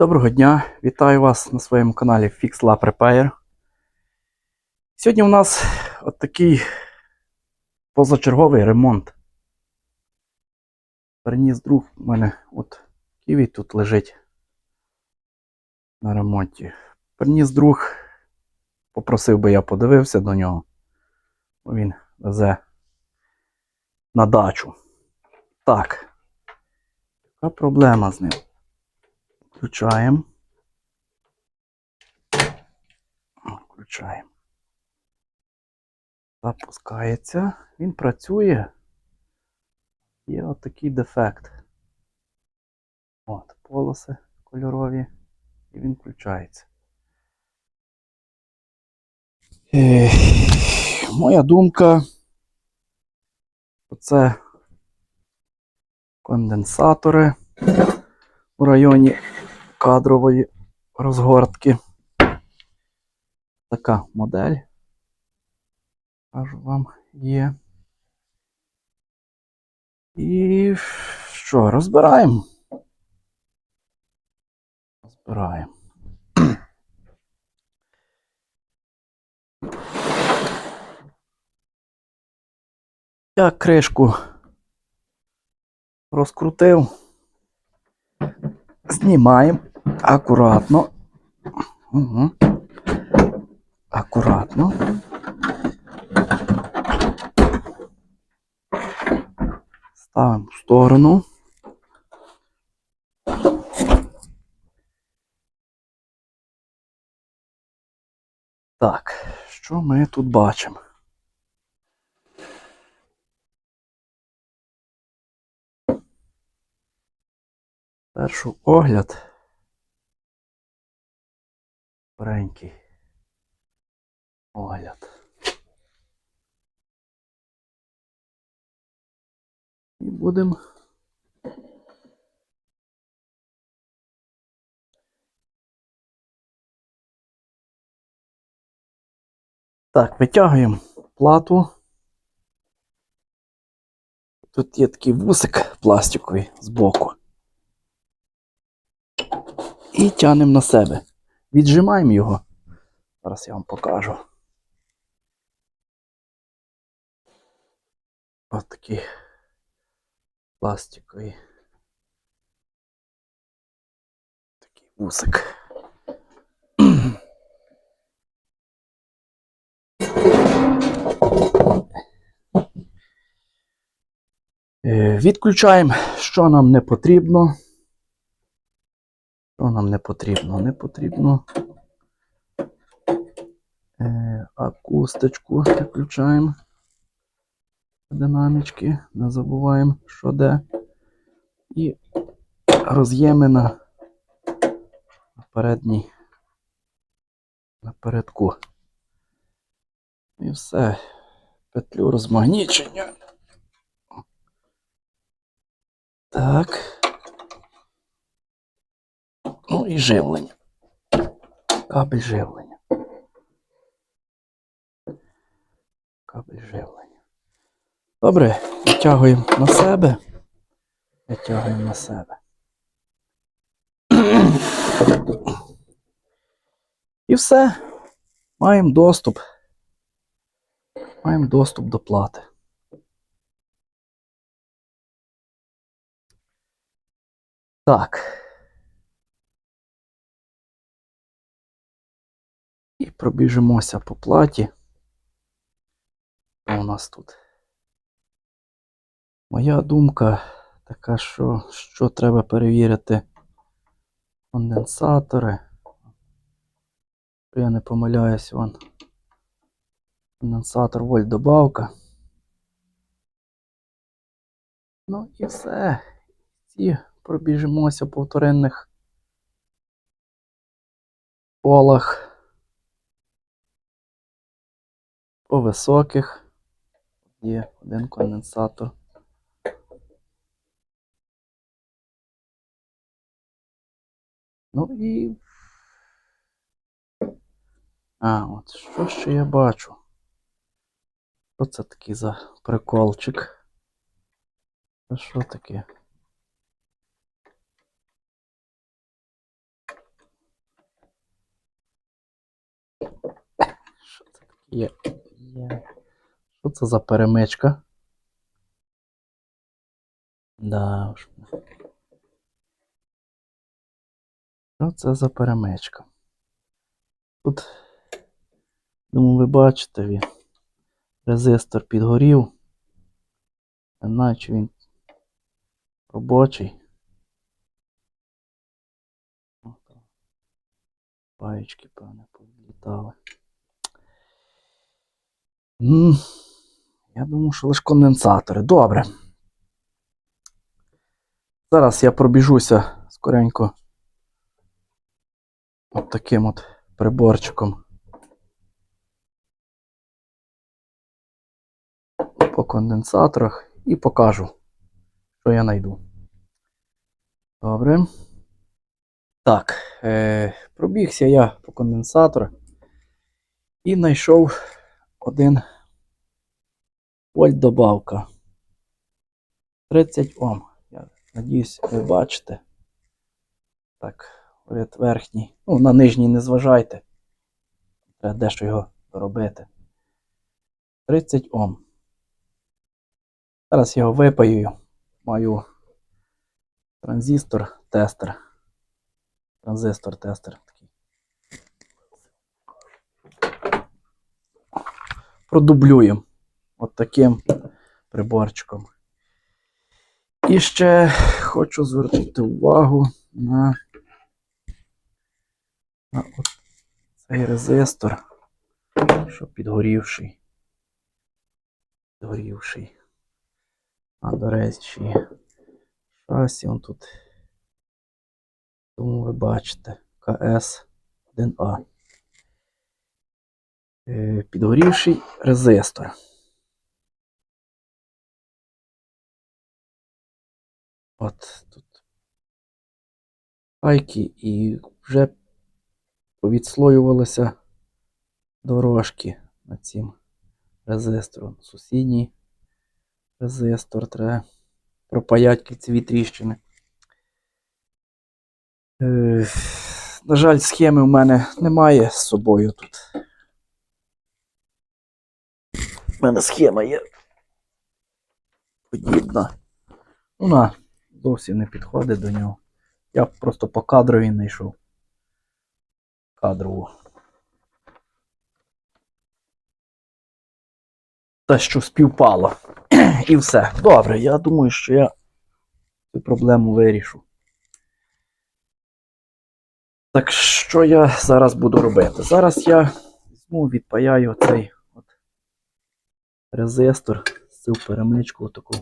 Доброго дня! Вітаю вас на своєму каналі Fix Lab Repair. Сьогодні у нас от такий позачерговий ремонт. Приніс друг у мене от ківі тут лежить на ремонті. Приніс друг, попросив би я подивився до нього. Він везе на дачу. Так. Яка проблема з ним? Включаємо. Включаємо. Запускається. Він працює. Є отакий дефект. От, полоси кольорові. І він включається. Е, моя думка. Це конденсатори у районі кадрової розгортки. Така модель. Кажу вам є. І що, розбираємо? Розбираємо. Я кришку розкрутив. Знімаємо акуратно. Угу. Акуратно. Ставимо в сторону. Так, що ми тут бачимо? Першу огляд. Пренький огляд. І будемо Так, витягуємо плату. Тут є такий вусик пластиковий збоку. І тянемо на себе. Віджимаємо його. Зараз я вам покажу. Ось такий пластиковий. Такий вусик. Е, Відключаємо, що нам не потрібно. Що нам не потрібно? Не потрібно е, акустичку включаємо. Динамічки, не забуваємо, що де. І роз'єми на передній напередку. І все. Петлю розмагнічення. Так. Ну і живлення. Кабель живлення. Кабель живлення. Добре, витягуємо на себе. Витягуємо на себе. І все. Маємо доступ. Маємо доступ до плати. Так. І пробіжимося по платі. У нас тут? Моя думка така, що, що треба перевірити конденсатори. Я не помиляюсь, вон. Конденсатор вольт добавка. Ну і все. І пробіжимося по вторинних полах. по високих є один конденсатор. Ну і... А, от що ще я бачу? Оце такий за приколчик? Це що таке? Що це таке? Є. Що це за перемичка? Да. Що це за перемичка? Тут, думаю, ви бачите, він резистор підгорів. Не знаю, чи він робочий. Паєчки, певне, повлітали. Я думаю, що лише конденсатори. Добре. Зараз я пробіжуся скоренько от таким от приборчиком по конденсаторах і покажу, що я знайду. Добре. Так, е, пробігся я по конденсаторах і знайшов один вольт добавка. 30 Ом. Я надіюсь, ви бачите. Так, уряд верхній. Ну, на нижній не зважайте. Треба дещо його доробити. 30 Ом. Зараз його випаюю. Маю транзистор тестер. Транзистор тестер такий. Продублюємо от таким приборчиком. І ще хочу звернути увагу на, на от цей резистор, що підгорівший. Підгорівший. А, до речі, шасі он тут. Тому ви бачите КС-1А. Е, Підгорівший резистор. От тут пайки і вже повідслоювалися дорожки на цим резистором. Сусідній резистор треба пропаять кільцеві тріщини. Е, на жаль, схеми в мене немає з собою тут. У мене схема є подібна. Вона зовсім не підходить до нього. Я просто по кадрові знайшов. Кадрову. Те, що співпало. І все. Добре, я думаю, що я цю проблему вирішу. Так що я зараз буду робити? Зараз я візьму, відпаяю цей от резистор, цю перемичку отаку.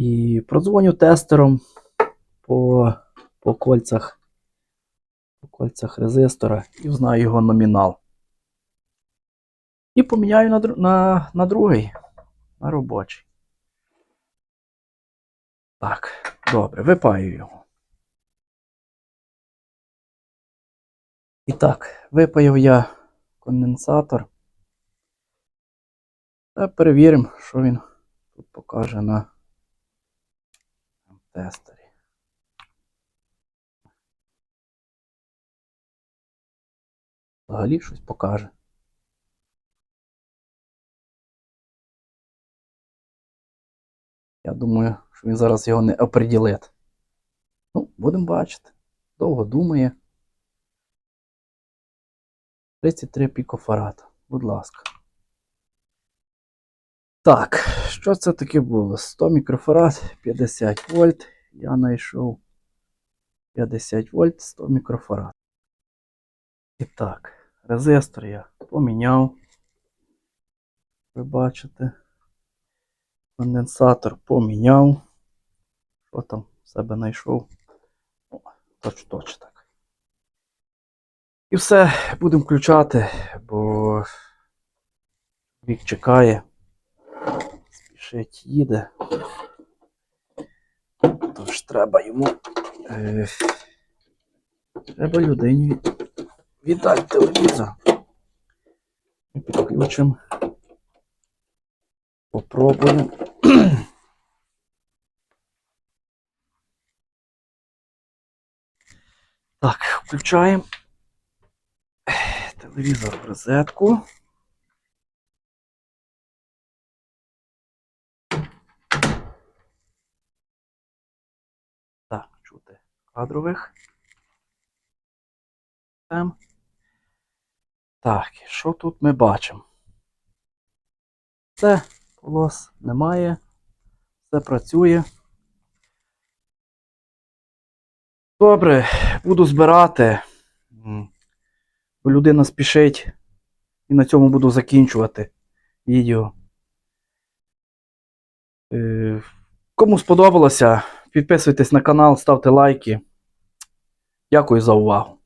І продзвоню тестером по, по кольцях, по кольцях резистора і узнаю його номінал. І поміняю на, на, на другий, на робочий. Так, добре, випаю його. І так, випаяв я конденсатор. Та перевіримо, що він тут покаже на тестері. Взагалі щось покаже. Я думаю, що він зараз його не оприділить. Ну, будемо бачити. Довго думає. 33 пікофарада. Будь ласка. Так, що це таке було? 100 мікрофарад, 50 вольт. Я знайшов 50 вольт, 100 мікрофарад. І так, резистор я поміняв. Ви бачите. Конденсатор поміняв. Що там в себе знайшов? О, точ, точ так. І все, будемо включати, бо вік чекає. Спішить їде. Тож треба йому. Е, треба людині віддати телевізор. Ми підключимо. Попробуємо. Так, включаємо. телевізор в розетку. Так, чути кадрових. Там. Так, і що тут ми бачимо? Все, полос немає. Все працює. Добре, буду збирати. Бо людина спішить. І на цьому буду закінчувати відео. Е, Кому сподобалося, підписуйтесь на канал, ставте лайки. Дякую за увагу.